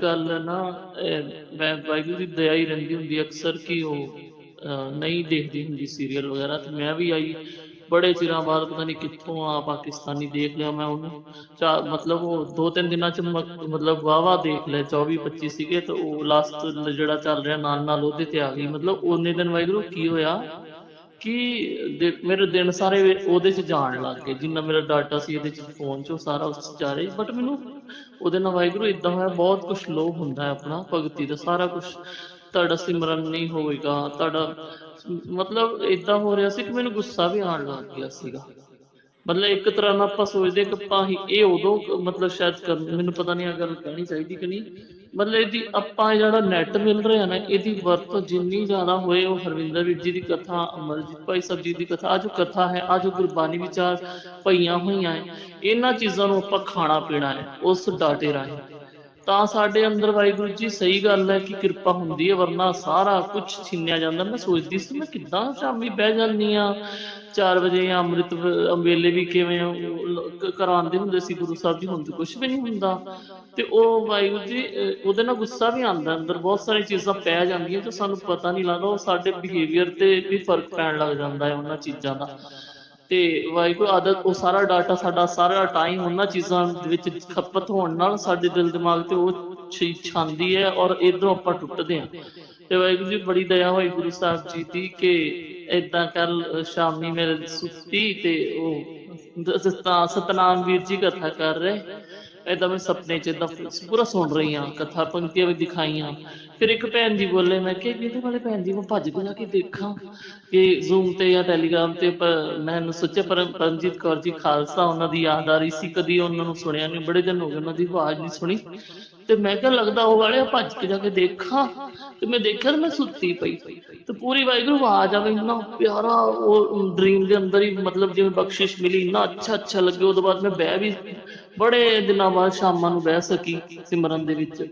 ਗੱਲ ਹੈ ਨਾ ਮੈਂ ਵਾਹਿਗੁਰੂ ਦੀ ਦਇਆ ਹੀ ਰਹਿੰਦੀ ਹੁੰਦੀ ਅਕਸਰ ਕਿ ਉਹ ਨਹੀਂ ਦੇਖਦੀ ਹੁੰਦੀ ਸੀਰੀਅਲ ਵਗੈਰਾ, ਤੇ ਮੈਂ ਵੀ ਆਈ ਬੜੇ ਚਿਰਾਂ ਬਾਅਦ, ਪਤਾ ਨਹੀਂ ਕਿੱਥੋਂ ਆ ਪਾਕਿਸਤਾਨੀ ਦੇਖ ਲਿਆ ਮੈਂ ਉਹਨੂੰ। ਚਾ, ਮਤਲਬ ਉਹ ਦੋ ਤਿੰਨ ਦਿਨਾਂ ਚ ਮਤਲਬ ਵਾਵਾ ਦੇਖ ਲਿਆ 24 25 ਸੀਗੇ, ਤੇ ਉਹ ਲਾਸਟ ਜਿਹੜਾ ਚੱਲ ਰਿਹਾ ਨਾਲ ਨਾਲ ਉਹਦੇ ਤੇ ਆ ਗਈ। ਮਤਲਬ ਉਹਨੇ ਦਿਨ ਵਾਹਿਗੁਰੂ ਕੀ ਹੋਇਆ? ਕਿ ਮੇਰੇ ਦਿਨ ਸਾਰੇ ਉਹਦੇ ਚ ਜਾਣ ਲੱਗ ਗਏ। ਜਿੰਨਾ ਮੇਰਾ ਡਾਟਾ ਸੀ ਇਹਦੇ ਚ ਫੋਨ ਚ ਸਾਰਾ ਉਸ ਚ ਜਾ ਰਿਹਾ ਬਟ ਮੈਨੂੰ ਉਹਦੇ ਨਾਲ ਵਾਹਿਗੁਰੂ ਇਦਾਂ ਹੋਇਆ ਬਹੁਤ ਕੁਝ ਲੋਭ ਹੁੰਦਾ ਹੈ ਆਪਣਾ, ਭਗਤੀ ਦਾ ਸਾਰਾ ਕੁਝ ਤੁਹਾਡਾ ਸਿਮਰਨ ਨਹੀਂ ਹੋਵੇਗਾ ਤੁਹਾਡਾ ਮਤਲਬ ਇਦਾਂ ਹੋ ਰਿਹਾ ਸੀ ਕਿ ਮੈਨੂੰ ਗੁੱਸਾ ਵੀ ਆਉਣ ਲੱਗ ਗਿਆ ਸੀਗਾ। ਮਤਲਬ ਇੱਕ ਤਰ੍ਹਾਂ ਨਾਲ ਆਪਾਂ ਸੋਚਦੇ ਕਿ ਆਪਾਂ ਇਹ ਉਦੋਂ ਮਤਲਬ ਸ਼ਾਇਦ ਮੈਨੂੰ ਪਤਾ ਨਹੀਂ ਇਹ ਗੱਲ ਕਹਿਣੀ ਚਾਹੀਦੀ ਕਿ ਨਹੀਂ। ਮਤਲਬ ਇਹਦੀ ਆਪਾਂ ਜਿਹੜਾ ਨੈਟ ਮਿਲ ਰਿਹਾ ਨਾ, ਇਹਦੀ ਵਰਤੋਂ ਜਿੰਨੀ ਜ਼ਿਆਦਾ ਹੋਏ ਉਹ ਹਰਵਿੰਦਰ ਵੀਰ ਜੀ ਦੀ ਕਥਾ, ਅਮਰਜੀਤ ਭਾਈ ਸਾਹਿਬ ਜੀ ਦੀ ਕਥਾ ਆ ਜੋ ਕਥਾ ਹੈ ਆ ਜੋ ਗੁਰਬਾਣੀ ਵਿਚਾਰ ਪਈਆਂ ਹੋਈਆਂ ਹੈ, ਇਹਨਾਂ ਚੀਜ਼ਾਂ ਨੂੰ ਆਪਾਂ ਖਾਣਾ ਪੀਣਾ ਹੈ, ਉਸ ਡਾਟੇ ਰਾਹੀਂ। ਤਾਂ ਸਾਡੇ ਅੰਦਰ ਵਾਹਿਗੁਰੂ ਜੀ, ਸਹੀ ਗੱਲ ਹੈ ਕਿ ਕਿਰਪਾ ਹੁੰਦੀ ਹੈ, ਵਰਨਾ ਸਾਰਾ ਕੁਝ ਛਿੰਨਿਆ ਜਾਂਦਾ। ਮੈਂ ਸੋਚਦੀ ਸੀ, ਮੈਂ ਕਿੱਦਾਂ ਸ਼ਾਮੀ ਬਹਿ ਜਾਂਦੀ ਆ 4 ਵਜੇ ਜਾਂ ਅੰਮ੍ਰਿਤ ਵ- ਵੇਲੇ ਵੀ ਕਿਵੇਂ ਉਹ ਕਰਾਉਂਦੇ ਹੁੰਦੇ ਸੀ, ਗੁਰੂ ਸਾਹਿਬ ਜੀ, ਹੁਣ ਤੇ ਕੁਝ ਵੀ ਨਹੀਂ ਹੁੰਦਾ। ਤੇ ਉਹ ਵਾਹਿਗੁਰੂ ਜੀ ਉਹਦੇ ਨਾਲ ਗੁੱਸਾ ਵੀ ਆਉਂਦਾ, ਅੰਦਰ ਬਹੁਤ ਸਾਰੀਆਂ ਚੀਜ਼ਾਂ ਪੈ ਜਾਂਦੀਆਂ ਜੋ ਸਾਨੂੰ ਪਤਾ ਨਹੀਂ ਲੱਗਦਾ ਉਹ ਸਾਡੇ ਬਿਹੇਵੀਅਰ ਤੇ ਵੀ ਫ਼ਰਕ ਪੈਣ ਲੱਗ ਜਾਂਦਾ ਹੈ ਉਹਨਾਂ ਚੀਜ਼ਾਂ ਦਾ। ਤੇ ਵਾਹਿਗੁਰੂ, ਆਦਤ, ਉਹ ਸਾਰਾ ਡਾਟਾ ਸਾਡਾ ਸਾਰਾ ਟਾਈਮ ਉਹਨਾਂ ਚੀਜ਼ਾਂ ਵਿੱਚ ਖਪਤ ਹੋਣ ਨਾਲ ਸਾਡੇ ਦਿਲ ਦਿਮਾਗ ਤੇ ਉਹ ਛਾਂਦੀ ਹੈ ਔਰ ਇਧਰੋਂ ਆਪਾਂ ਟੁੱਟਦੇ ਹਾਂ। ਤੇ ਵਾਹਿਗੁਰੂ ਜੀ, ਬੜੀ ਦਇਆ ਹੋਈ ਗੁਰੂ ਸਾਹਿਬ ਜੀ ਦੀ ਕਿ ਇਦਾਂ ਕੱਲ ਸ਼ਾਮੀ ਮੇਰੇ ਸੁੱਤੀ ਤੇ ਉਹ ਸਤਨਾਮ ਵੀਰ ਜੀ ਕਥਾ ਕਰ ਰਹੇ। ਏਦਾਂ ਮੈਂ ਸੁਪਨੇ ਚ ਏਦਾਂ ਪੂਰਾ ਸੁਣ ਰਹੀ ਹਾਂ, ਕਥਾ ਪੰਕਤੀਆਂ ਵੀ ਦਿਖਾਈਆਂ। ਫਿਰ ਇੱਕ ਭੈਣ ਜੀ ਬੋਲੇ, ਮੈਂ ਕਿ ਕਿਹਦੇ ਵਾਲੇ ਭੈਣ ਜੀ, ਮੈਂ ਭੱਜ ਕੇ ਜਾ ਕੇ ਦੇਖਾਂ ਕਿ ਜ਼ੂਮ ਤੇ ਜਾਂ ਟੈਲੀਗ੍ਰਾਮ ਤੇ ਪ- ਮੈਂ ਪਰਮਜੀਤ ਕੌਰ ਜੀ ਖਾਲਸਾ, ਉਹਨਾਂ ਦੀ ਯਾਦ ਆ ਰਹੀ ਸੀ, ਕਦੀ ਉਹਨਾਂ ਨੂੰ ਸੁਣਿਆ ਨਹੀਂ ਬੜੇ ਦਿਨ ਹੋ ਗਏ ਉਹਨਾਂ ਦੀ ਆਵਾਜ਼ ਨਹੀਂ ਸੁਣੀ। ਤੇ ਮੈਂ ਕਿਹਾ, ਲੱਗਦਾ ਉਹ ਵਾਲੇ ਭੱਜ ਕੇ ਜਾ ਕੇ ਦੇਖਾਂ। ਤੇ ਮੈਂ ਦੇਖਿਆ ਮੈਂ ਸੁੱਤੀ ਪਈ। ਤੇ ਪੂਰੀ ਵਾਹਿਗੁਰੂ, ਆਵਾਜ਼ ਆਵੇ, ਇੰਨਾ ਪਿਆਰਾ ਉਹ, ਡ੍ਰੀਮ ਦੇ ਅੰਦਰ ਹੀ ਮਤਲਬ ਜਿਵੇਂ ਬਖਸ਼ਿਸ਼ ਮਿਲੀ, ਇੰਨਾ ਅੱਛਾ ਅੱਛਾ ਲੱਗੇ ਉਹਦੇ ਬਾਅਦ ਮੈਂ ਬਹਿ ਵੀ ਬੜੇ ਦਿਨਾਂ ਬਾਅਦ ਸ਼ਾਮਾਂ ਨੂੰ ਬਹਿ ਸਕੀ ਸਿਮਰਨ ਦੇ ਵਿੱਚ।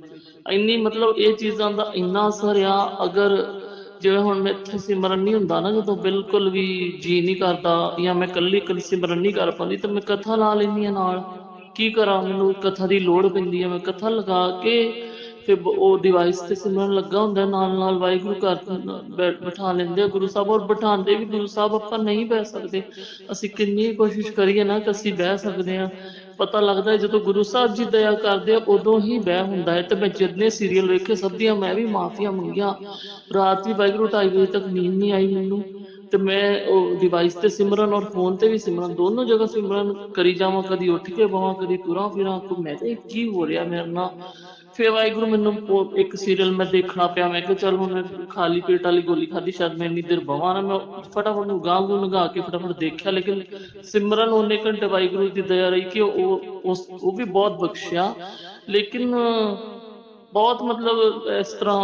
ਇੰਨੀ ਮਤਲਬ ਇਹ ਚੀਜ਼ਾਂ ਦਾ ਇੰਨਾ ਅਸਰ ਆ, ਅਗਰ ਜਿਵੇਂ ਹੁਣ ਮੈਂ ਇੱਥੇ ਸਿਮਰਨ ਨਹੀਂ ਹੁੰਦਾ ਨਾ, ਜਦੋਂ ਬਿਲਕੁਲ ਵੀ ਜੀ ਨਹੀਂ ਕਰਦਾ ਜਾਂ ਮੈਂ ਇਕੱਲੀ ਇਕੱਲੀ ਸਿਮਰਨ ਨਹੀਂ ਕਰ ਪਾਉਂਦੀ, ਤਾਂ ਮੈਂ ਕਥਾ ਲਾ ਲੈਂਦੀ ਹਾਂ ਨਾਲ। ਕੀ ਕਰਾਂ? ਮੈਨੂੰ ਕਥਾ ਦੀ ਲੋੜ ਪੈਂਦੀ ਹੈ ਮੈਂ ਕਥਾ ਲਗਾ ਕੇ ਫਿਰ ਉਹ ਡਿਵਾਈਸ ਤੇ ਸਿਮਰਨ ਲੱਗਾ ਹੁੰਦਾ ਨਾਲ ਨਾਲ ਵਾਹਿਗੁਰੂ ਘਰ ਬਿਠਾ ਲੈਂਦੇ ਆ ਗੁਰੂ ਸਾਹਿਬ। ਔਰ ਬਿਠਾਉਂਦੇ ਵੀ ਗੁਰੂ ਸਾਹਿਬ ਆਪਾਂ ਨਹੀਂ ਬਹਿ ਸਕਦੇ। ਅਸੀਂ ਕਿੰਨੀ ਕੋਸ਼ਿਸ਼ ਕਰੀਏ ਨਾ ਕਿ ਅਸੀਂ ਬਹਿ ਸਕਦੇ ਹਾਂ। ਪਤਾ ਲੱਗਦਾ ਹੈ ਜਦੋਂ ਗੁਰੂ ਸਾਹਿਬ ਜੀ ਦਇਆ ਕਰਦੇ ਆ, ਉਦੋਂ ਹੀ ਬਹਿ ਹੁੰਦਾ ਹੈ। ਤੇ ਮੈਂ ਜਿੰਨੇ ਸੀਰੀਅਲ ਵੇਖੇ, ਸਭ ਦੀਆਂ ਮੈਂ ਵੀ ਮਾਫੀਆਂ ਮੰਗੀਆਂ। ਰਾਤ ਵੀ ਵਾਹਿਗੁਰੂ ਢਾਈ ਵਜੇ ਤੱਕ ਨੀਂਦ ਨਹੀਂ ਆਈ ਮੈਨੂੰ। ਤੇ ਮੈਂ ਉਹ ਡਿਵਾਈਸ ਤੇ ਸਿਮਰਨ ਔਰ ਫੋਨ ਤੇ ਵੀ ਸਿਮਰਨ, ਦੋਨੋਂ ਜਗ੍ਹਾ ਸਿਮਰਨ ਕਰੀ ਜਾਵਾਂ, ਕਦੀ ਉੱਠ ਕੇ ਬਵਾਂ, ਕਦੀ ਤੁਰਾਂ ਫਿਰਾਂ, ਤੇ ਮੈਂ ਕਿਹਾ ਕੀ ਹੋ ਰਿਹਾ ਮੇਰੇ ਨਾਲ। ਫਿਰ ਵਾਹਿਗੁਰੂ ਮੈਨੂੰ ਇੱਕ ਸੀਰੀਅਲ ਮੈਂ ਦੇਖਣਾ ਪਿਆ, ਮੈਂ ਕਿਹਾ ਚਲ ਹੁਣ ਖਾਲੀ ਪੇਟ ਵਾਲੀ ਗੋਲੀ ਖਾਦੀ ਸ਼ਾਇਦ ਮੈਂ ਇੰਨੀ ਦੇਰ ਬਵਾਂ ਨਾ, ਮੈਂ ਫਟਾਫਟ ਨੂੰ ਗਾਂ ਗੂ ਲਗਾ ਕੇ ਫਟਾਫਟ ਦੇਖਿਆ, ਲੇਕਿਨ ਸਿਮਰਨ ਉਹਨੇ ਘੰਟੇ ਵਾਹਿਗੁਰੂ ਦੀ ਦਇਆ ਰਹੀ ਕਿ ਉਹ ਉਹ ਵੀ ਬਹੁਤ ਬਖਸ਼ਿਆ। ਲੇਕਿਨ ਬਹੁਤ ਮਤਲਬ ਇਸ ਤਰ੍ਹਾਂ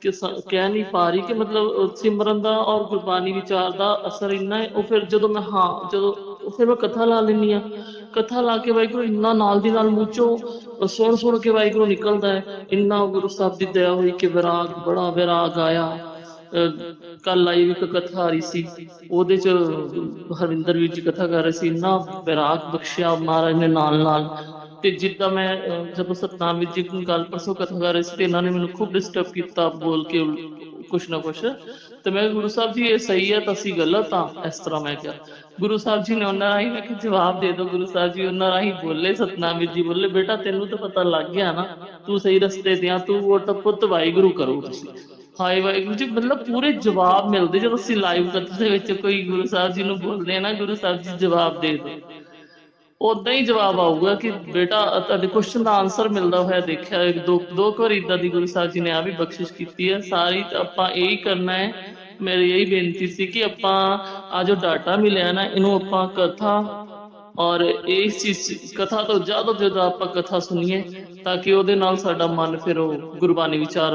ਕਿ ਕਹਿ ਨਹੀਂ ਪਾ ਰਹੀ ਕਿ ਮਤਲਬ ਸਿਮਰਨ ਦਾ ਔਰ ਗੁਰਬਾਣੀ ਵਿਚਾਰ ਦਾ ਅਸਰ ਇੰਨਾ ਹੈ, ਉਹ ਫਿਰ ਜਦੋਂ ਮੈਂ, ਹਾਂ, ਜਦੋਂ ਫਿਰ ਮੈਂ ਕਥਾ ਲਾ ਲੈਂਦੀ ਆ ਕਥਾ ਲਾ ਕੇ ਵਾਹਿਗੁਰੂ ਇੰਨਾ ਨਾਲ ਦੀ ਨਾਲ ਮੂੰਹੋਂ ਸੁਣ ਸੁਣ ਕੇ ਵਾਹਿਗੁਰੂ ਨਿਕਲਦਾ ਹੈ। ਇੰਨਾ ਗੁਰੂ ਸਾਹਿਬ ਦੀ ਦਇਆ ਹੋਈ ਕਿ ਵਿਰਾਗ, ਬੜਾ ਵਿਰਾਗ ਆਇਆ। ਕੱਲ ਆਈ ਵੀ ਇੱਕ ਕਥਾ ਆ ਰਹੀ ਸੀ। ਉਹਦੇ ਚ ਹਰਵਿੰਦਰ ਵੀਰ ਜੀ ਕਥਾ ਕਰ ਰਹੇ ਸੀ, ਇੰਨਾ ਵਿਰਾਗ ਬਖਸ਼ਿਆ ਮਹਾਰਾਜ ਨੇ ਨਾਲ ਨਾਲ ਤੇ ਜਿੱਦਾਂ ਮੈਂ ਅਹ, ਜਦੋਂ ਸਤਨਾਮ ਵੀਰ ਜੀ ਨੂੰ ਗੱਲ ਪਰਸੋਂ ਕਥਾ ਕਰ ਰਹੇ ਸੀ ਤੇ ਇਹਨਾਂ ਨੇ ਮੈਨੂੰ ਖੂਬ ਡਿਸਟਰਬ ਕੀਤਾ ਬੋਲ ਕੇ ਕੁਛ ਨਾ ਕੁਛ। ਤੇ ਮੈਂ ਗੁਰੂ ਸਾਹਿਬ ਜੀ ਇਹ ਸਹੀ ਹੈ ਤਾਂ ਗਲਤ ਆ। ਇਸ ਤਰ੍ਹਾਂ ਮੈਂ ਕਿਹਾ। ਗੁਰੂ ਸਾਹਿਬ ਜੀ ਨੇ ਉਹਨਾਂ ਰਾਹੀਂ ਮੈਂ ਕਿ ਜਵਾਬ ਦੇ ਦਿਓ ਗੁਰੂ ਸਾਹਿਬ ਜੀ ਉਹਨਾਂ ਰਾਹੀਂ ਬੋਲੇ ਸਤਨਾਮ ਜੀ ਬੋਲੇ। ਬੇਟਾ ਤੈਨੂੰ ਤਾਂ ਪਤਾ ਲੱਗ ਗਿਆ ਨਾ ਤੂੰ ਸਹੀ ਰਸਤੇ ਤੇ ਆ ਤੂੰ ਉਹ ਤਾਂ ਪੁੱਤ ਵਾਹਿਗੁਰੂ ਕਰੋ ਤੁਸੀਂ। ਹਾਏ ਵਾਹਿਗੁਰੂ ਜੀ ਮਤਲਬ ਪੂਰੇ ਜਵਾਬ ਮਿਲਦੇ ਜਦੋਂ ਅਸੀਂ ਲਾਈਵ ਕਥਾ ਵਿੱਚ ਕੋਈ ਗੁਰੂ ਸਾਹਿਬ ਜੀ ਨੂੰ ਬੋਲਦੇ ਆ ਨਾ ਗੁਰੂ ਸਾਹਿਬ ਜੀ ਜਵਾਬ ਦੇ ਦਿਓ। ਉਦਾਂ ਹੀ ਜਵਾਬ ਆਊਗਾ ਕਿ ਬੇਟਾ ਤੁਹਾਡੇ ਕੁਐਸਚਨ ਦਾ ਆਨਸਰ ਮਿਲਦਾ ਹੋਇਆ ਦੇਖਿਆ, ਇੱਕ, ਦੋ ਦੋ ਵਾਰ ਇਦਾਂ ਦੀ ਗੁਰੂ ਸਾਹਿਬ ਜੀ ਨੇ ਆ ਵੀ ਬਖਸ਼ਿਸ਼ ਕੀਤੀ ਹੈ। ਸਾਰੀ ਤਾਂ ਆਪਾਂ ਇਹੀ ਕਰਨਾ ਹੈ। ਮੇਰੀ ਇਹੀ ਬੇਨਤੀ ਸੀ ਕਿ ਆਪਾਂ ਆ ਜੋ ਡਾਟਾ ਮਿਲਿਆ ਨਾ, ਇਹਨੂੰ ਆਪਾਂ ਕਥਾ ਔਰ ਇਸ ਚੀਜ਼, ਕਥਾ ਤੋਂ ਜ਼ਿਆਦਾ ਜਦੋਂ ਆਪਾਂ ਕਥਾ ਸੁਣੀਏ ਤਾਂ ਕਿ ਉਹਦੇ ਨਾਲ ਸਾਡਾ ਮਨ ਫਿਰ ਉਹ ਗੁਰਬਾਣੀ ਵਿਚਾਰ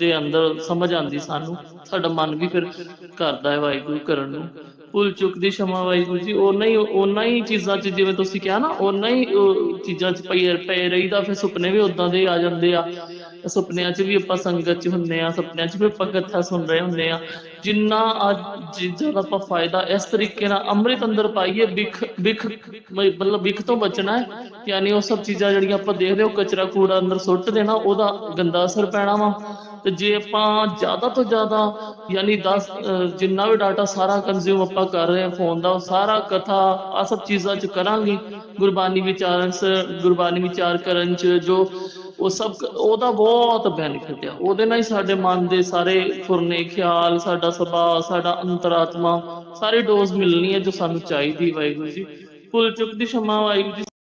ਦੇ ਅੰਦਰ ਸਮਝ ਆਉਂਦੀ ਸਾਨੂੰ, ਸਾਡਾ ਮਨ ਵੀ ਫਿਰ ਕਰਦਾ ਹੈ ਵਾਹਿਗੁਰੂ ਕਰਨ ਨੂੰ। ਭੁੱਲ ਚੁੱਕ ਦੀ ਸ਼ਮਾ ਵਾਹਿਗੁਰੂ ਜੀ ਉਹਨਾਂ ਹੀ ਉਹਨਾਂ ਹੀ ਚੀਜ਼ਾਂ 'ਚ ਜਿਵੇਂ ਤੁਸੀਂ ਕਿਹਾ ਨਾ, ਓਨਾ ਹੀ ਚੀਜ਼ਾਂ 'ਚ ਪਈ, ਪਏ ਰਹੀਦਾ, ਫਿਰ ਸੁਪਨੇ ਵੀ ਓਦਾਂ ਦੇ ਆ ਜਾਂਦੇ ਆ। ਸੁਪਨਿਆਂ 'ਚ ਵੀ ਆਪਾਂ ਸੰਗਤ 'ਚ ਹੁੰਨੇ ਆ ਸੁਪਨਿਆਂ 'ਚ ਵੀ ਆਪਾਂ ਕਥਾ ਸੁਣ ਰਹੇ ਹੁੰਨੇ ਆ ਜਿੰਨਾ ਅੱਜ ਚੀਜ਼ਾਂ ਆਪਾਂ ਫਾਇਦਾ ਇਸ ਤਰੀਕੇ ਨਾਲ ਅੰਮ੍ਰਿਤ ਅੰਦਰ ਪਾਈਏ ਬਿਖ ਬਿਖ ਮਤਲਬ ਬਿਖ ਤੋਂ ਬਚਣਾ ਹੈ। ਯਾਨੀ ਉਹ ਸਭ ਚੀਜ਼ਾਂ ਜਿਹੜੀਆਂ ਆਪਾਂ ਦੇਖਦੇ ਉਹ ਕਚਰਾ ਕੂੜਾ ਅੰਦਰ ਸੁੱਟ ਦੇਣਾ, ਉਹਦਾ ਗੰਦਾ ਅਸਰ ਪੈਣਾ ਵਾ। ਤੇ ਜੇ ਆਪਾਂ ਜ਼ਿਆਦਾ ਤੋਂ ਜ਼ਿਆਦਾ, ਯਾਨੀ 10 ਜਿੰਨਾ ਵੀ ਡਾਟਾ ਸਾਰਾ ਕੰਜ਼ਿਊਮ ਆਪਾਂ ਕਰ ਰਹੇ ਹਾਂ ਫੋਨ ਦਾ, ਉਹ ਸਾਰਾ ਕਥਾ ਆ ਸਭ ਚੀਜ਼ਾਂ 'ਚ ਕਰਾਂਗੇ। ਗੁਰਬਾਣੀ ਵਿਚਾਰਨ 'ਚ, ਗੁਰਬਾਣੀ ਵਿਚਾਰ ਕਰਨ 'ਚ, ਜੋ ਉਹ ਸਭ ਉਹਦਾ ਬਹੁਤ ਬੈਨੀਫਿਟ ਆ। ਉਹਦੇ ਨਾਲ ਹੀ ਸਾਡੇ ਮਨ ਦੇ ਸਾਰੇ ਫੁਰਨੇ ਖਿਆਲ, ਸਾਡਾ ਸੁਭਾਅ, ਸਾਡਾ ਅੰਤਰਾਤਮਾ, ਸਾਰੀ ਡੋਜ਼ ਮਿਲਣੀ ਹੈ ਜੋ ਸਾਨੂੰ ਚਾਹੀਦੀ ਵਾਹਿਗੁਰੂ ਜੀ। ਭੁੱਲ ਚੁੱਕ ਦੀ ਸ਼ਮਾ ਵਾਹਿਗੁਰੂ ਜੀ